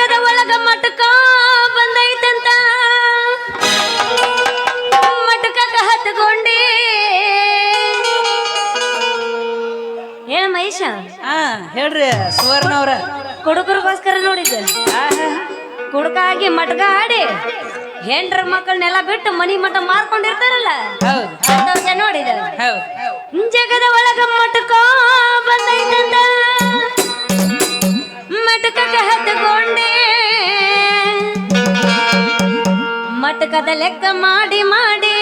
ಜಗದ ಒಳಗ ಮಟಕ ಬಂದೈತಂತ. ಮಟಕಕ್ಕ ಹತ್ಕೊಂಡಿ. ಏ ಮಹೇಶ ಹಾ ಹೇಳ್ರಿ ಸುವರ್ಣ ಅವ್ರ ಕುಡುಕರಿಗೋಸ್ಕರ ನೋಡಿದ್ದೆ. ಕುಡುಕ ಆಗಿ ಮಟಕ ಆಡಿ ಹೆಂಡ್ರ ಮಕ್ಕಳನ್ನೆಲ್ಲ ಬಿಟ್ಟು ಮನಿ ಮಠ ಮಾರ್ಕೊಂಡಿರ್ತಾರಲ್ಲ? ನೋಡಿದ. ಜಗದ ಒಳಗ ಮಟಕ ಬಂದೈತಂತ. ಮಟಕಕ್ಕ ಹತ್ಕೊಂಡೆ ಮಟಕದ ಲೆಕ್ಕ ಮಾಡಿ ಮಾಡಿ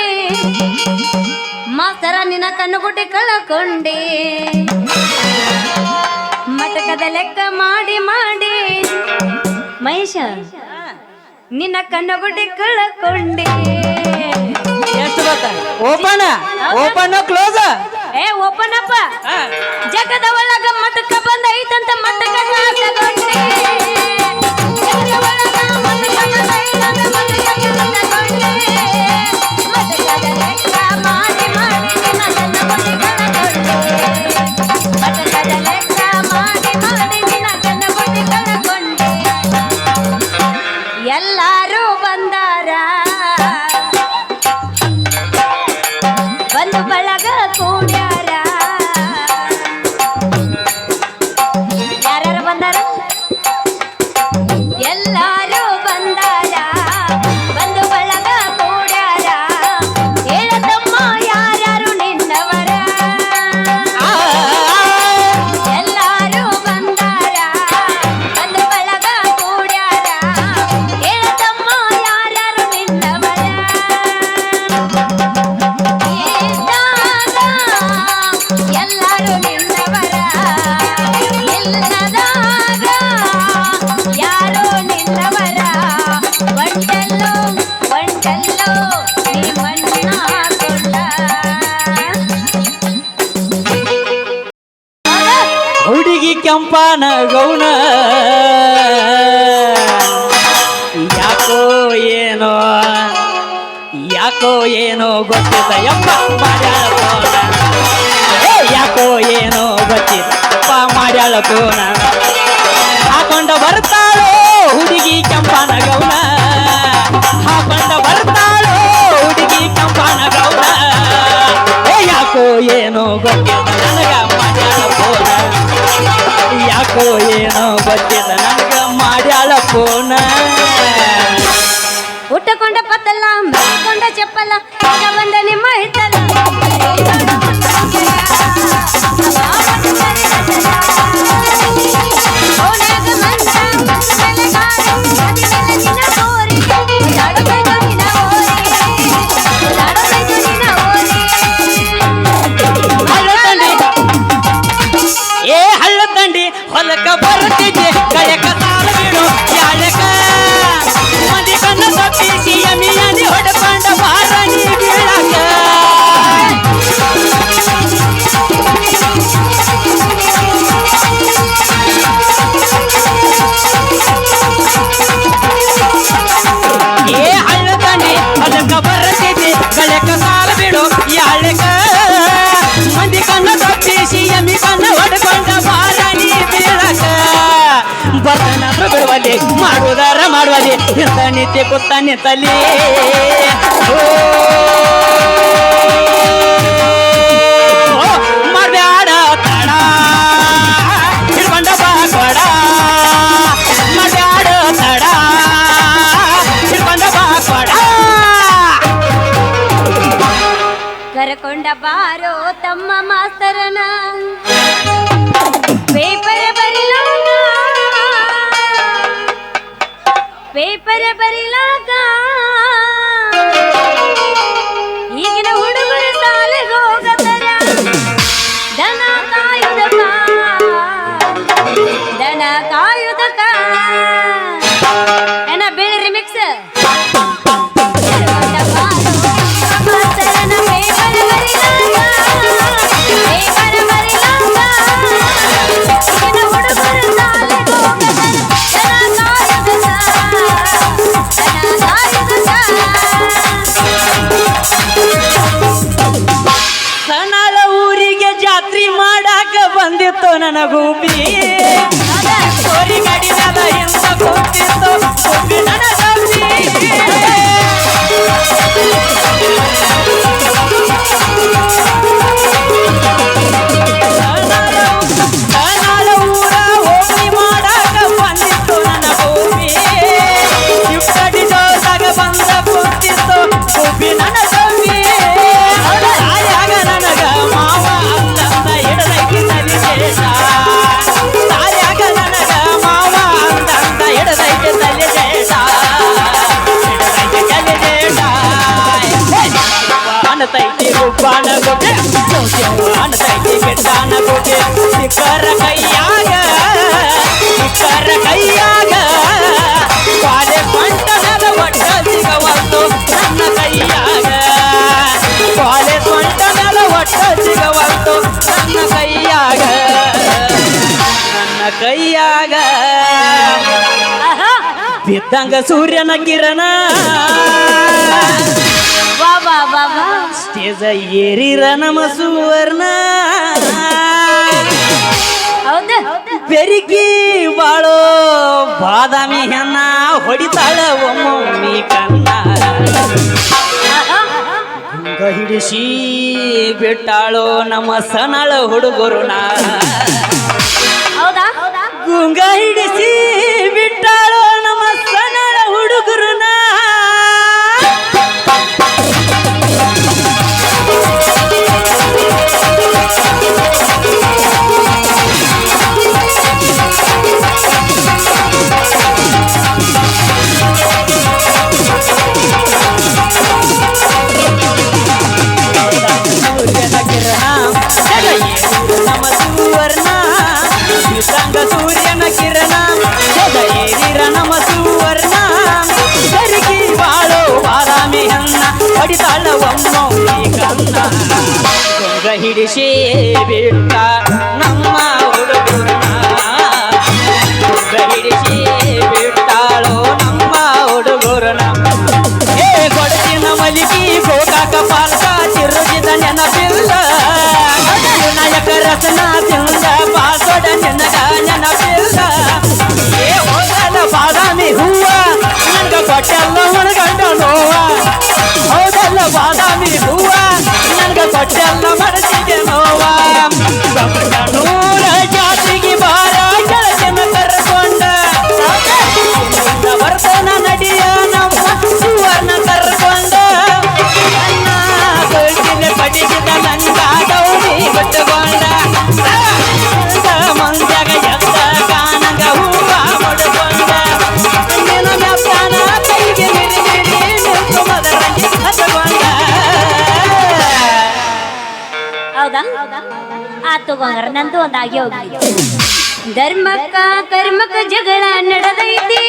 ಮಾಸ್ತರ ನಿನ್ನ ಕಣ್ಣುಗುಡ್ಡಿ ಕಳಕೊಂಡೆ. ಮಟಕದ ಲೆಕ್ಕ ಮಾಡಿ ಮಾಡಿ ಮಹೇಶ ನಿನ್ನ ಕಣ್ಣುಗುಡ್ಡಿ ಕಳಕೊಂಡೆ. ಎಷ್ಟು ಗೊತ್ತ? ಓಪನ್ ಓಪನ್ ಕ್ಲೋಸ್ ಏ ಓಪನ್ ಅಪ್ಪ. ಜಗದ ಒಳಗ ಮಟಕ ಬಂದೈತಂತ ಮಟಕ ತಗೊಂಡೆ ಕೆಂಪನ ಗೌನ. ಯಾಕೋ ಏನೋ ಯಾಕೋ ಏನೋ ಗೊತ್ತಿಲ್ಲ ಯಪ್ಪ ಮಾಡ್ಯಾಳ ಯಾಕೋ ಏನೋ ಗೊತ್ತಿಲ್ಲ ಅಪ್ಪ ಮಾಡ್ಯಾಳ ಕೋಣ ಹಾಕೊಂಡ ಬರ್ತಾಳೋ ಹುಡುಗಿ ಕೆಂಪನ ಗೌನ. ಹಾಕೊಂಡ ಬರ್ತಾಳೋ ಹುಡುಗಿ ಕೆಂಪನ ಗೌನ. ಯಾಕೋ ಏನೋ ಗೊತ್ತಿಲ್ಲ ಯಾಕೋ ಏನೋ ಗೊತ್ತಿಲ್ಲ ಇಂತ ನಿತ್ಯ ನಿಂತಲ್ಲಿ ಓ. Victoria Periloco. ಬಂದಿತ್ತು ನನ್ನ ಗೂಬಿ ಗೋರಿ ಗಾಡಿ ಮ್ಯಾಲ ಕೈಯಾಗ ಬಿದ್ದಂಗ ಸೂರ್ಯನ ಕಿರಣ. ಸ್ಟೇಜ ಏರಿರ ನಮ ಸುವರ್ಣ. ಬೆರಿಕಿ ಬಾಳೋ ಬಾದಾಮಿ ಹೆಣ್ಣ ಹೊಡಿತಾಳ ಒಮ್ಮೊಮ್ಮಿ ಕಣ್ಣ. ಹಿಡಿಸಿ ಬಿಟ್ಟಾಳೋ ನಮ್ಮ ಸನಳ ಹುಡುಗರು ನಾ. ಗುಂಗ ಹಿಡಿಸಿ ಬಿಟ್ಟಾಳೋ ಬಾದಾಮಿ ಹೂವ ನಂಗ ಕೊಟ್ಟೆಲ್ಲ ಮುಳುಗಂಡ ನೋವ. ಹೌದಲ್ಲ ಬಾದಾಮಿ ಹೂವ ನಂಗ ಕೊಟ್ಟೆಲ್ಲ ನಂದು ಒಂದಾಗಿ ಹೋಗ್ಲಿ ಧರ್ಮಕ್ಕ ಕರ್ಮಕ್ಕ ಜಗಳ ನಡೆದೈತಿ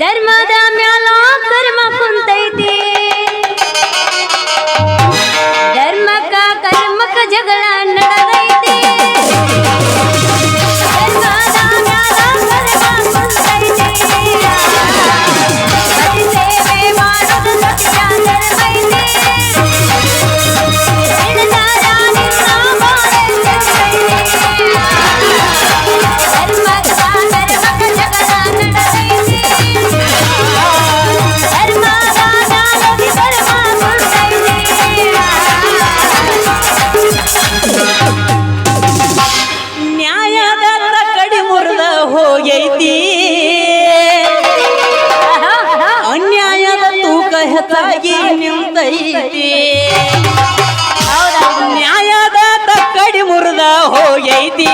ಧರ್ಮದ ಮ್ಯಾಲ ಕರ್ಮ ಕುಂತೈತಿ ಧರ್ಮಕ್ಕ ಕರ್ಮಕ್ಕ ಜಗಳ ಹೆಚ್ಚಾಗಿ ನಿಂತೈತಿ. ನ್ಯಾಯದ ತಕ್ಕಡಿ ಮುರಿದ ಹೋಗೈತಿ.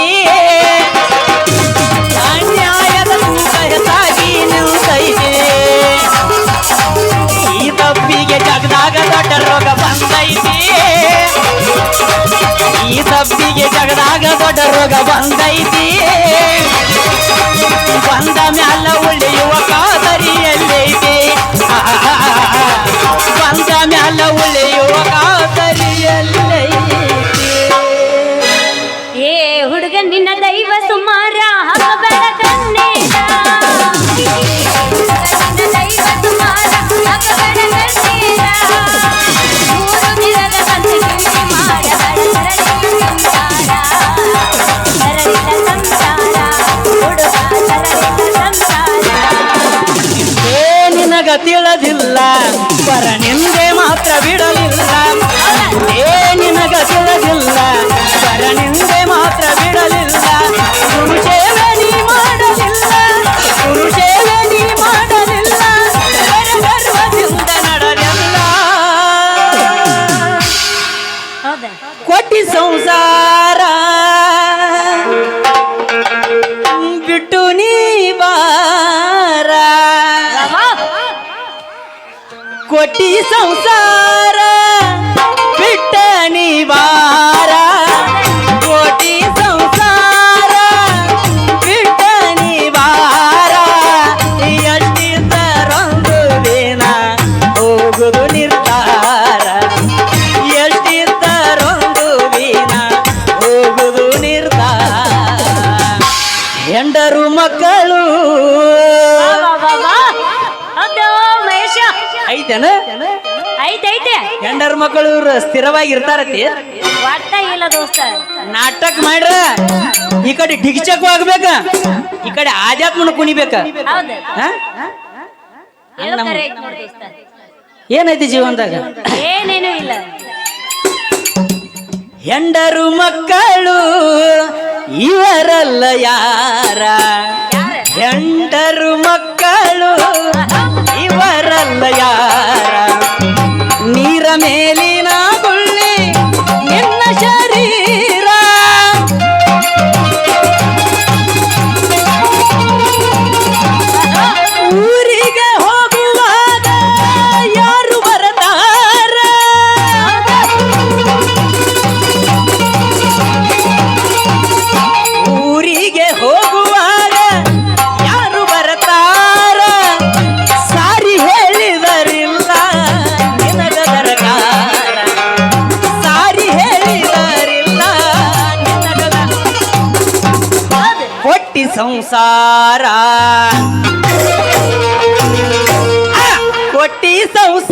ಅನ್ಯಾಯದ ಸಾಗಿ ನಿಂತೈತಿ. ಈ ತಪ್ಪಿಗೆ ಜಗದಾಗ ದೊಡ್ಡ ರೋಗ ಬಂದೈತಿ. ಈ ತಪ್ಪಿಗೆ ಜಗದಾಗ ದೊಡ್ಡ ರೋಗ ಬಂದೈತಿ. ಬಂದ ಮ್ಯಾಲ ಉಳಿಯುವ ಕಾದರಿ ಎಲ್ಲೈತಿ ಏ ಹುಡುಗ ನಿನ್ನ ದೈವ ನಿನಗ ತಿಳಿದಿಲ್ಲ ಪರ ನಿಂದೆ ಮಾತ್ರ ಬಿಡಲಿಲ್ಲ. ಏ ನಿನಗ ತಿಳಿದಿಲ್ಲ ಮಕ್ಕಳು ಇವ್ರು ಸ್ಥಿರವಾಗಿ ಇರ್ತಾರತಿ? ಒಟ್ಟ ಇಲ್ಲ ದೋಸ್ತ. ನಾಟಕ ಮಾಡ್ರ? ಈ ಕಡೆ ಡಿಗ್ಚಕ್ ಆಗ್ಬೇಕ? ಈ ಕಡೆ ಆಧ್ಯಾತ್ಮನ ಕುಣಿಬೇಕ? ಹೌದು. ಹಾ? ಹೇಳು ಕರೆ ಐತ್ ನೋಡ್ ದೋಸ್ತ. ಏನೈತಿ ಜೀವನದಾಗ? ಏನೇನು ಇಲ್ಲ. ಹೆಂಡರು ಮಕ್ಕಳು ಇವರಲ್ಲ ಯಾರ? ಯಾರ? ಹೆಂಡರು ಮಕ್ಕಳು ಇವರಲ್ಲ ಯಾರ? ಮೇಲಿ ಸಂಸಾರ. ಕೊಟ್ಟಿ ಸಂಸಾರ.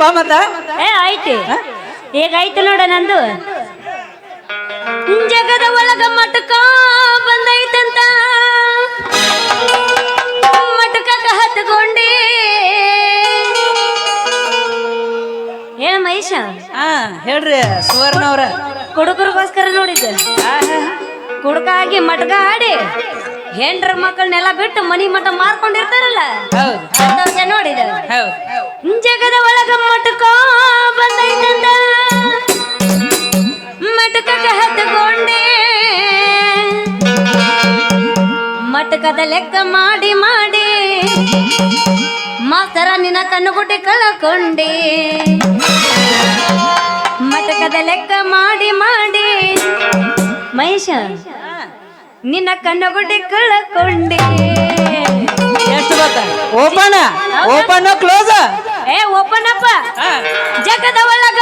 ಐತಿಲ್ರಿಪ್ಪ ಮತ್ತ? ಏ ಐತಿ ಈಗ ಐತಿ ನೋಡ ನಂದು? ಜಗದ ಒಳಗ ಮಟಕ ಬಂದೈತಂತ. ಮಟಕ ಹತ್ಕೊಂಡಿ. ಏ ಮಹೇಶ. ಹಾ ಹೇಳ್ರಿ ಸುವರ್ಣ ಅವ್ರ ಕುಡುಕರಿಗೋಸ್ಕರ ನೋಡಿದ್ದೆ. ಕುಡುಕ ಆಗಿ ಮಟಕ ಆಡಿ ಹೆಂಡ್ರ ಮಕ್ಕಳನ್ನೆಲ್ಲ ಬಿಟ್ಟು ಮನಿ ಮಠ ಮಾರ್ಕೊಂಡಿರ್ತಾರಲ್ಲ? ಹೌದು. ಅಂತವ್ರ್ಗೆ ನೋಡಿದ ಹೌದು. ಜಗದ ಒಳಗ ಮಟಕ ಬಂದೈತಂದ ಮಟಕಕ್ಕ ಹತ್ಕೊಂಡೆ ಮಟಕದ ಲೆಕ್ಕ ಮಾಡಿ ಮಾಡಿ ಮಾಸ್ತರ ನಿನ್ನ ಕಣ್ಣುಗುಟ್ಟಿ ಕಳಕೊಂಡೆ. ಮಟಕದ ಲೆಕ್ಕ ಮಾಡಿ ಮಾಡಿ. ಮಹೇಶ ನಿನ್ನ ಕಣ್ಣುಗುಟ್ಟಿ ಕಳಕೊಂಡೆ. ಎಷ್ಟು ಗೊತ್ತ ಓಪನ್ ಓಪನ್ ಕ್ಲೋಸ್ ಏ ಓಪನ್ ಅಪ್ಪ. ಜಗದ ಒಳಗ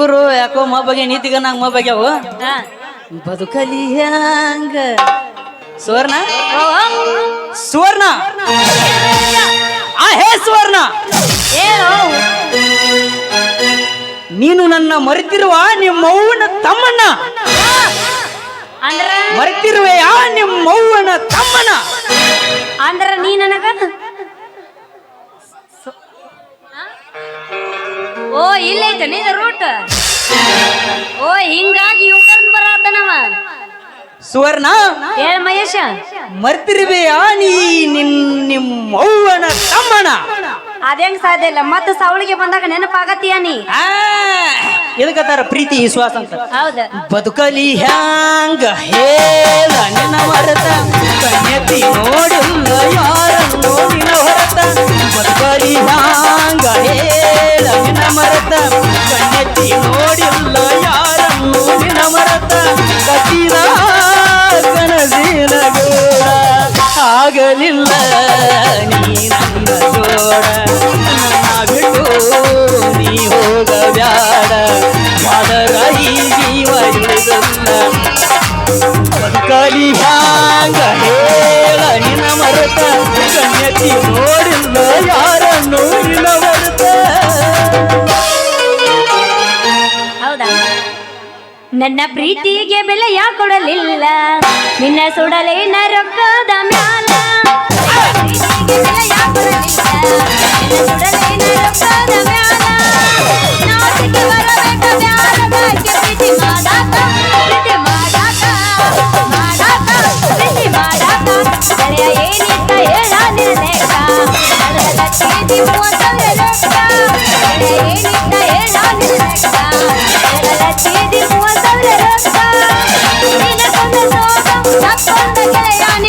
ಹುಡುಗರು ಯಾಕೋ ಮೊಬಗೆ ನೀತಿಗ ನಂಗೆ ಮೊಬಗ್ಯಾವ. ಬದುಕಲಿ ಹ್ಯಾಂಗ? ಸುವರ್ಣ? ಸುವರ್ಣ? ಆ ಹೇ ಸುವರ್ಣ! ಏನು ನೀನು ನನ್ನ ಮರೆತಿರುವ ನಿಮ್ಮವ್ವನ ತಮ್ಮಣ್ಣ. ಅಂದ್ರ? ನಿಮ್ಮ ನಿಮ್ಮವ್ವನ ತಮ್ಮನ ಅಂದ್ರೆ ನೀ ನನಗ? ಓ ಇಲ್ಲೈತೆ ನೀದ ರೂಟ್ ಓ ಹಿಂಗಾಗಿ ಯೂಟರ್ನ್ ಬರತ್ತನವ ಸುವರ್ಣ ಹೇಳ ಮಹೇಶ. ಮರ್ತಿರುವೆಯಾ ನೀ ನಿನ್ ನಿಮ್ಮವ್ವನ ತಮ್ಮನ? ಅದೇಂಗ್ ಸಾಧ್ಯ ಇಲ್ಲ? ಮತ್ತೆ ಸವಳಿಗೆ ಬಂದಾಗ ನೆನಪಾಗತ್ತೀಯ ನೀ? ಆ ಇದಕ್ಕತ್ತಾರ ಪ್ರೀತಿ ವಿಶ್ವಾಸ ಅಂತ? ಹೌದ. ಬದುಕಲಿ ಹ್ಯಾಂಗ ಹೇಳ ನಿನ್ನ ಮರತ? ಕನ್ಯತಿ ನೋಡಿಲ್ಲ ಯಾರನ್ನು ನಿನ್ನ ಹೊರತ? ಬದುಕಲಿ ಹ್ಯಾಂಗ ಹೇಳ ನಿನ್ನ ಮರತ? ಕನ್ಯತಿ ನೋಡಿಲ್ಲ ಯಾರನ್ನು ನಿನ್ನ ಮರತ? ಕತ್ತಿನ ಕನಸಿನ ಗೋಡ ಆಗಲಿಲ್ಲ ನೀ ನನ್ನ ಜೋಡ. ಹ್ಯಾಂಗ ಹೇಳ ನಿನ್ನ ಮರೆತ ಕಣ್ಣೆತ್ತಿ ನೋಡಿಲ್ಲ ಯಾರನ್ನು ನಿನ್ನ ಮರೆತ ಹೌದಾ ನನ್ನ ಪ್ರೀತಿಗೆ ಬೆಲೆ ಯಾಕೆ ಕೊಡಲಿಲ್ಲ ನಿನ್ನ ಸುಡಲೇನ ರೊಕ್ಕದ ಮ್ಯಾಲ ಪ್ರೀತಿಗೆ ಬೆಲೆ ಯಾಕ್ ಕೊಡಲಿಲ್ಲ? ನಿನ್ನ ಸುಡಲೇನ ರೊಕ್ಕದ ಮ್ಯಾಲ. ನಾಚಿಕೆ ಬರಬೇಕ ಬ್ಯಾಡ ಬಾಕಿ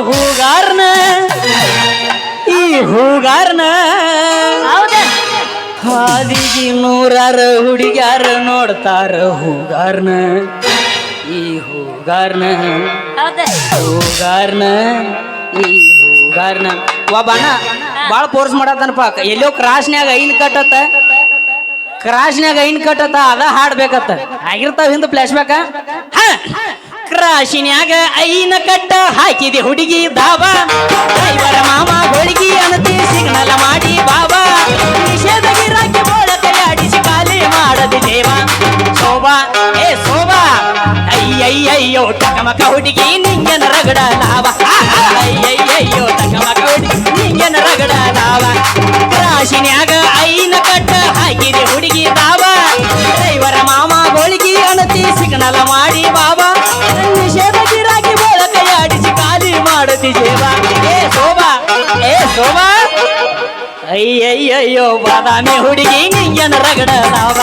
ಹೂಗಾರ್ನ ಈ ಹೂಗಾರ್ನ ಹೌದ? ಹಾದಿಗೆ ನೂರಾರ ಹುಡುಗ್ಯಾರ ನೋಡ್ತಾರ ಹೂಗಾರ್ನ ಈ ಹೂಗಾರ್ನ. ಹೂಗಾರ್ನ ಈ ಹೂಗಾರ್ನ. ಒಬ್ಬಣ್ಣ ಭಾಳ ಪೋರ್ಸ್ ಮಾಡತ್ತನಪ್ಪ. ಎಲ್ಲೋ ಕ್ರಾಸ್ನ್ಯಾಗ ಐನ್ ಕಟ್ಟತ್ತ. ಕ್ರಾಸ್ನ್ಯಾಗ ಐನ್ ಕಟ್ಟತ್ತ ಅದ ಹಾಡ್ಬೇಕತ್ತ. ಆಗಿರ್ತಾವ ಹಿಂದ ಫ್ಲಾಶ್ ಬ್ಯಾಕ ಕ್ರಾಶಿನ್ಯಾಗ ಐನ ಕಟ್ಟ ಹಾಕಿದೆ ಹುಡುಗಿ ದಾಬಾ ಡ್ರೈವರ ಮಾಮ ಹೋಳಿಗೆ ಅನತಿ ಸಿಗ್ನಲ್ ಮಾಡಿ ಬಾಬಾ ನಿಷೇಧ ಗಿರಾಕಿ ಬೋಳ ಕೈಯಾಡಿಸಿ ಖಾಲಿ ಮಾಡದಿ ದೇವ. ಶೋಭಾ ಏ ಶೋಭಾ ಅಯ್ಯಯ್ಯಯ್ಯೋ, ಟಕಮಕ ಹುಡುಗಿ ನಿಂಗನ ರಗಡ ಲಾವ ಅಯ್ಯಯ್ಯಯ್ಯೋ, ಟಕಮಕ ಹುಡುಗಿ ನಿಂಗನ ರಗಡ ಲಾವ ಕ್ರಾಶಿನ್ಯಾಗ ಐನ ಕಟ್ಟ ಹಾಕಿದೆ ಹುಡುಗಿ ಗೋಳಿಗೆ ಸಿಗ್ನಲ ಮಾಡಿ ಬಾಬಾ. ನಿಷೇಧ ಗಿರಾಕಿ ಬೋಳ ಕೈಯಾಡಿಸಿ ಖಾಲಿ ಮಾಡತಿ ಜೇವಾ ಏ ಶೋಭಾ ಏ ಶೋಭಾ. ಅಯ್ಯಯ್ಯಯ್ಯೋ ಬಾದಾಮಿ ಹುಡುಗಿ ನಿಂಗನ ರಗಡ ಲಾವ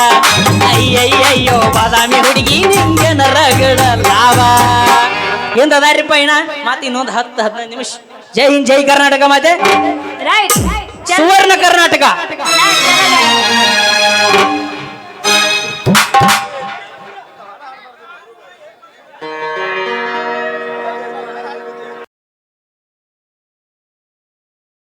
ಅಯ್ಯಯ್ಯಯ್ಯೋ ಬಾದಾಮಿ ಹುಡುಗಿ ನಿಂಗನ ರಗಡ ಲಾವ ಎಂದದಾರಿ ಪೈಣ? ಮತ್ತೆ ಇನ್ನೊಂದು ಹತ್ತು ಹದಿನೈದು ನಿಮಿಷ. ಜೈ ಹಿಂದ್ ಜೈ ಕರ್ನಾಟಕ ಮತ್ತೆ ಸುವರ್ಣ ಕರ್ನಾಟಕ.